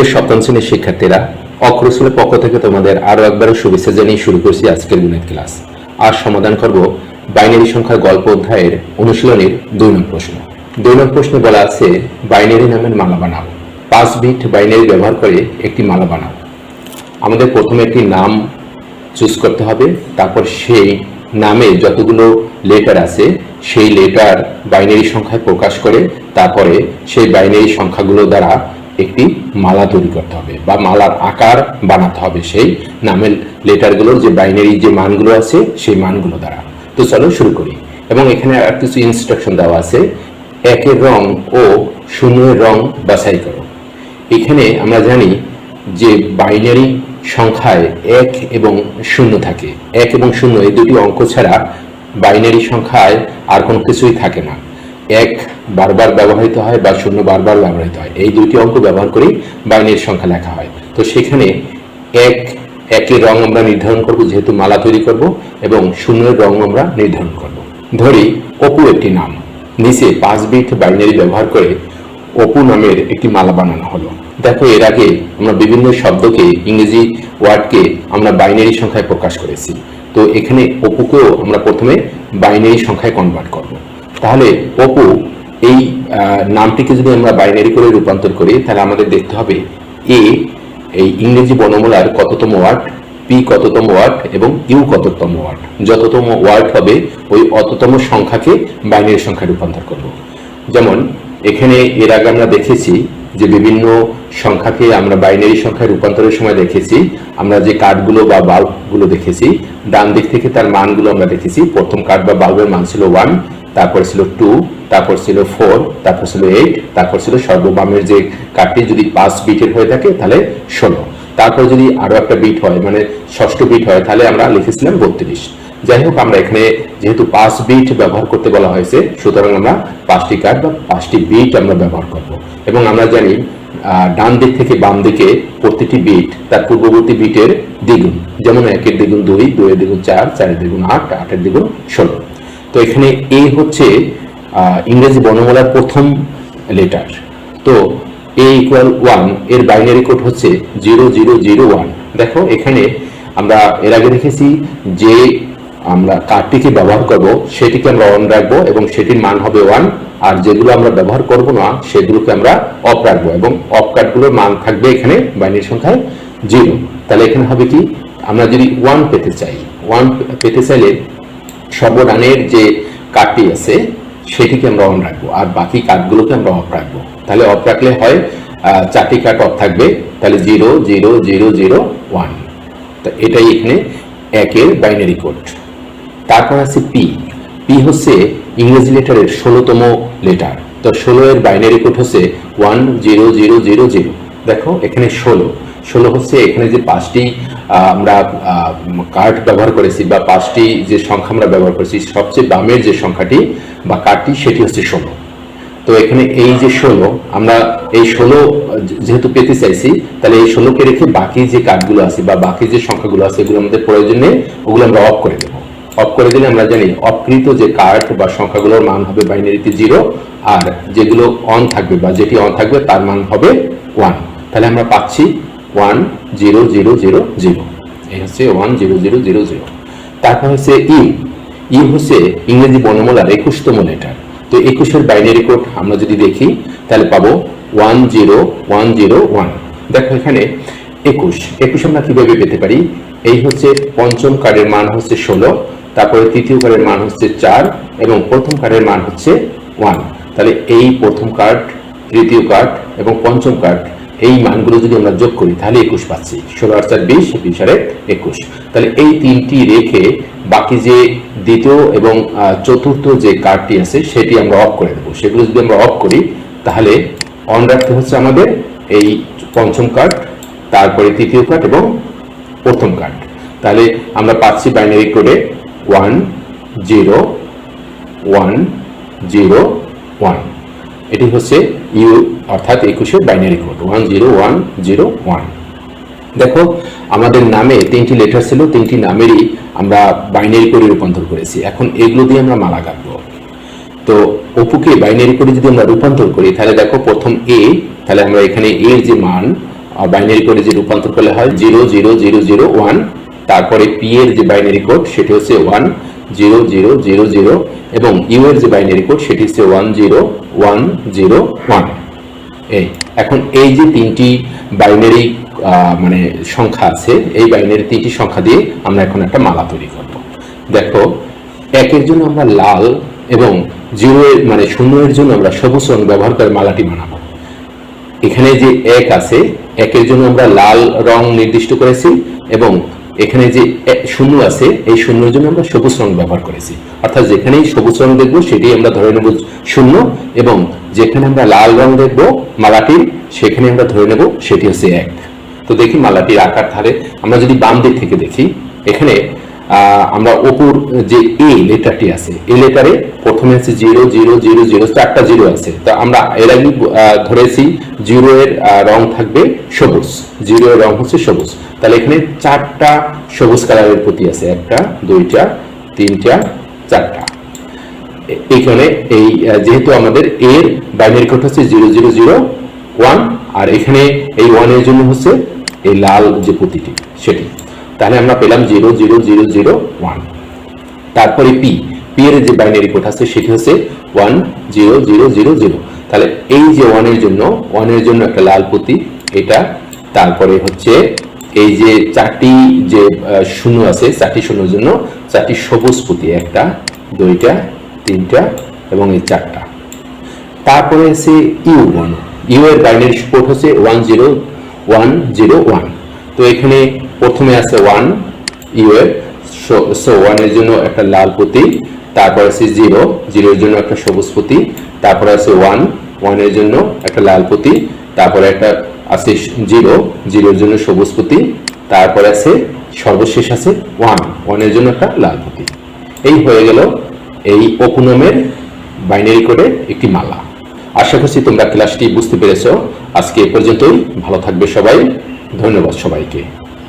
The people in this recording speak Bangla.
প্রিয় সপ্তম শ্রেণির শিক্ষার্থীরা অক্রসুলের পক্ষ থেকে তোমাদের আরও একবারও শুভেচ্ছা জানিয়ে শুরু করছি আজকের গণিত ক্লাস। আজ সমাধান করব বাইনারি সংখ্যার গল্প অধ্যায়ের অনুশীলনের দুই নং প্রশ্ন। দুই নং প্রশ্নে বলা আছে, বাইনারি নামের মালা বানাও। পাঁচ বিট বাইনারি ব্যবহার করে একটি মালা বানাও। আমাদের প্রথমে একটি নাম চুজ করতে হবে, তারপর সেই নামে যতগুলো লেটার আছে, সেই লেটার বাইনারি সংখ্যায় প্রকাশ করে, তারপরে সেই বাইনারি সংখ্যাগুলো দ্বারা একটি মালা তৈরি করতে হবে বা মালার আকার বানাতে হবে সেই নামের লেটারগুলোর যে বাইনারি যে মানগুলো আছে সেই মানগুলো দ্বারা। তো চলো শুরু করি। এবং এখানে আর কিছু ইনস্ট্রাকশন দেওয়া আছে। একের রং ও শূন্যের রং বাছাই করো। এখানে আমরা জানি যে বাইনারি সংখ্যায় এক এবং শূন্য থাকে। এক এবং শূন্য এই দুটি অঙ্ক ছাড়া বাইনারি সংখ্যায় আর কোনো কিছুই থাকে না। এক বারবার ব্যবহৃত হয় বা শূন্য বারবার ব্যবহৃত হয়। এই দুটি অঙ্ক ব্যবহার করেই বাইনের সংখ্যা লেখা হয়। তো সেখানে এক একের রং আমরা নির্ধারণ করব যেহেতু মালা তৈরি করব এবং শূন্যের রং আমরা নির্ধারণ করব। ধরি, অপু একটি নাম। নিচে পাঁচ বিট বাইনারি ব্যবহার করে অপু নামের একটি মালা বানানো হলো। দেখো, এর আগে আমরা বিভিন্ন শব্দকে, ইংরেজি ওয়ার্ডকে আমরা বাইনারি সংখ্যায় প্রকাশ করেছি। তো এখানে অপুকেও আমরা প্রথমে বাইনারি সংখ্যায় কনভার্ট করব। তাহলে, অপু, এই নামটিকে যদি আমরা বাইনারি করে রূপান্তর করি, তাহলে আমাদের দেখতে হবে এ এই ইংরেজি বর্ণমালার কততম ওয়ার্ড পি কততম ওয়ার্ড এবং ইউ কততম ওয়ার্ড। যততম ওয়ার্ড হবে, ওই অততম সংখ্যাকে বাইনারি সংখ্যায় রূপান্তর করব। যেমন, এখানে এর আগে আমরা দেখেছি যে বিভিন্ন সংখ্যাকে আমরা বাইনারি সংখ্যায় রূপান্তরের সময় দেখেছি। আমরা যে কার্ডগুলো বা বাল্বগুলো দেখেছি, ডান দিক থেকে তার মানগুলো আমরা দেখেছি। প্রথম কার্ড বা বাল্বের মান ছিল ওয়ান তারপর ছিল টু তারপর ছিল ফোর তারপর ছিল এইট তারপর ছিল সর্ববামের যে কার্ডটি যদি পাঁচ বিটের হয়ে থাকে, তাহলে ষোলো। তারপর যদি আরও একটা বিট হয় মানে ষষ্ঠ বিট হয়, তাহলে আমরা লিখেছিলাম বত্রিশ। যাই হোক, আমরা এখানে যেহেতু পাঁচ বিট ব্যবহার করতে বলা হয়েছে, সুতরাং আমরা পাঁচটি কার্ড বা পাঁচটি বিট আমরা ব্যবহার করব। এবং আমরা জানি ডান দিক থেকে বাম দিকে প্রতিটি বিট তার পূর্ববর্তী বিটের দ্বিগুণ। যেমন একের দ্বিগুণ দুই, দুইয়ের দ্বিগুণ চার, চারের দ্বিগুণ আট, আটের দ্বিগুণ ষোলো। তো এখানে এ হচ্ছে ইংরেজি বর্ণমালার প্রথম লেটার তো এ ইকুয়াল ওয়ানের বাইনারি কোড হচ্ছে জিরো জিরো জিরো ওয়ান দেখো, এখানে আমরা এর আগে দেখেছি যে আমরা কার্ডটিকে ব্যবহার করব, সেটিকে আমরা অন রাখব এবং সেটির মান হবে ওয়ান আর যেগুলো আমরা ব্যবহার করব না, সেগুলোকে আমরা অফ রাখব এবং অফ কার্ডগুলোর মান থাকবে এখানে বাইনারি সংখ্যায় জিরো তাহলে এখানে হবে কি? আমরা যদি ওয়ান পেতে চাই ওয়ান পেতে চাইলে সর্বডানের যে কার্ডটি আছে, সেটিকে আমরা অন রাখব। আর বাকি কার্ডগুলোকে আমরা অফ রাখব। তাহলে অফ রাখলে হয় চারটি কার্ড অফ থাকবে। তাহলে zero zero zero zero one তা এটাই এখানে একের বাইনারি কোড তারপর আছে পি পি হচ্ছে ইংরেজি লেটারের ষোলোতম লেটার তো ষোলো এর বাইনারি কোড হচ্ছে one zero zero zero zero দেখো, এখানে ষোলো। ষোলো হচ্ছে এখানে যে পাঁচটি আমরা কার্ড ব্যবহার করেছি বা পাঁচটি যে সংখ্যা আমরা ব্যবহার করেছি, সবচেয়ে বামের যে সংখ্যাটি বা কার্ডটি, সেটি হচ্ছে ষোলো। তো এখানে এই যে ষোলো, আমরা এই ষোলো যেহেতু পেতে চাইছি, তাহলে এই ষোলোকে রেখে বাকি যে কার্ডগুলো আছে বা বাকি যে সংখ্যাগুলো আছে, এগুলো আমাদের প্রয়োজন, ওগুলো আমরা অফ করে দেবো। অফ করে দিলে আমরা জানি, অকৃত যে কার্ড বা সংখ্যাগুলোর মান হবে বাইনারিতে জিরো আর যেগুলো অন থাকবে বা যেটি অন থাকবে, তার মান হবে ওয়ান তাহলে আমরা পাচ্ছি one zero zero zero zero এই হচ্ছে one zero zero zero zero তারপর হচ্ছে ইউ ইউ হচ্ছে ইংরেজি বর্ণমালার একুশতম লেটার তো একুশের বাইনারি কোড আমরা যদি দেখি, তাহলে পাবো one zero one zero one দেখো এখানে একুশ। একুশ আমরা কীভাবে পেতে পারি? এই হচ্ছে পঞ্চম কার্ডের মান হচ্ছে ষোলো, তারপরে তৃতীয় কার্ডের মান হচ্ছে চার এবং প্রথম কার্ডের মান হচ্ছে ওয়ান তাহলে এই প্রথম কার্ড তৃতীয় কার্ড এবং পঞ্চম কার্ড এই মানগুলো যদি আমরা যোগ করি, তাহলে একুশ পাচ্ছি। ষোলো আর চার বিশ বিশ আরে একুশ। তাহলে এই তিনটি রেখে বাকি যে দ্বিতীয় এবং চতুর্থ যে কার্ডটি আছে, সেটি আমরা অফ করে দেবো। সেগুলো যদি আমরা অফ করি, তাহলে অন রাখতে হচ্ছে আমাদের এই পঞ্চম কার্ড তারপরে তৃতীয় কার্ড এবং প্রথম কার্ড তাহলে আমরা পাচ্ছি বাইনারি কোডে one zero one zero one এটি হচ্ছে ইউ অর্থাৎ একুশের binary code one zero one zero one দেখো, আমাদের নামে তিনটি লেটার ছিল, তিনটি নামেরই আমরা বাইনারি করে রূপান্তর করেছি। এখন এগুলো দিয়ে আমরা মালা গাঁথবো তো অপুকে বাইনারি করে যদি আমরা রূপান্তর করি, তাহলে দেখো প্রথম এ তাহলে আমরা এখানে এর যে মান বাইনারি কোডে যে রূপান্তর করলে হয় zero zero zero zero one তারপরে পি এর যে বাইনারি কোড সেটি হচ্ছে one zero zero zero zero এবং ইউ এর যে বাইনারি কোড সেটি হচ্ছে one zero one zero one এই, এখন এই যে তিনটি বাইনারি মানে সংখ্যা আছে, এই বাইনারি তিনটি সংখ্যা দিয়ে আমরা এখন একটা মালা তৈরি করব। দেখো, একের জন্য আমরা লাল এবং জিরো মানে শূন্য এর জন্য আমরা সবুজ রং ব্যবহার করে মালাটি বানাবো। এখানে যে এক আছে, একের জন্য আমরা লাল রং নির্দিষ্ট করেছি এবং এখানে যে শূন্য আছে, এই শূন্যের জন্য আমরা সবুজ রং ব্যবহার করেছি। অর্থাৎ যেখানেই সবুজ রং দেখব সেটি আমরা ধরে নেব শূন্য এবং যেখানে আমরা লাল রং দেখব, মালাটির, সেখানে আমরা ধরে নেব সেটি হচ্ছে এক। তো দেখি মালাটির আকার ধারে। আমরা যদি বাম দিক থেকে দেখি, এখানে আমরা অপুর যে এ লেটারটি আছে এই লেটারে প্রথমে আছে জিরো জিরো জিরো জিরো চারটা জিরো আছে। তো আমরা এর আগে ধরেছি জিরো এর রং থাকবে সবুজ। জিরো এর রং হচ্ছে সবুজ। তাহলে এখানে চারটা সবুজ কালারের প্রতি আছে, একটা, দুইটা, তিনটা, চারটা। এ- এইখানে এই যেহেতু আমাদের এর বাইনারি কোড হচ্ছে জিরো জিরো জিরো ওয়ান, আর এখানে এই ওয়ানের জন্য হচ্ছে এই লাল যে প্রতিটি সেটি। তাহলে আমরা পেলাম zero zero zero zero one. তারপরে পি পি এর যে বাইনারি কোড আছে সেটি হচ্ছে one zero zero zero zero. তাহলে এই যে ওয়ানের জন্য ওয়ানের জন্য একটা লাল পুঁতি এটা তারপরে হচ্ছে এই যে চারটি যে শূন্য আছে, চারটি শূন্যর জন্য, চারটি সবুজ পুঁতি একটা, দুইটা তিনটা এবং এই চারটা। তারপরে আছে ইউ ওয়ান ইউ এর বাইনারি কোড হচ্ছে one zero one zero one. তো এখানে প্রথমে আছে ওয়ান, ইউ এর, সো ওয়ানের জন্য একটা লাল পুঁতি, তারপর আছে জিরো জিরোর জন্য একটা সবুজ পুঁতি, তারপরে আছে ওয়ান ওয়ানের জন্য একটা লাল পুঁতি, তারপরে একটা আছে জিরো জিরোর জন্য সবুজ পুঁতি, তারপরে আছে সর্বশেষ আছে ওয়ান ওয়ানের জন্য একটা লাল পুঁতি। এই হয়ে গেল এই অপুনমের বাইনারি কোডে একটি মালা। আশা করছি তোমরা ক্লাসটি বুঝতে পেরেছ। আজকে এ পর্যন্তই। ভালো থাকবে সবাই। ধন্যবাদ সবাইকে।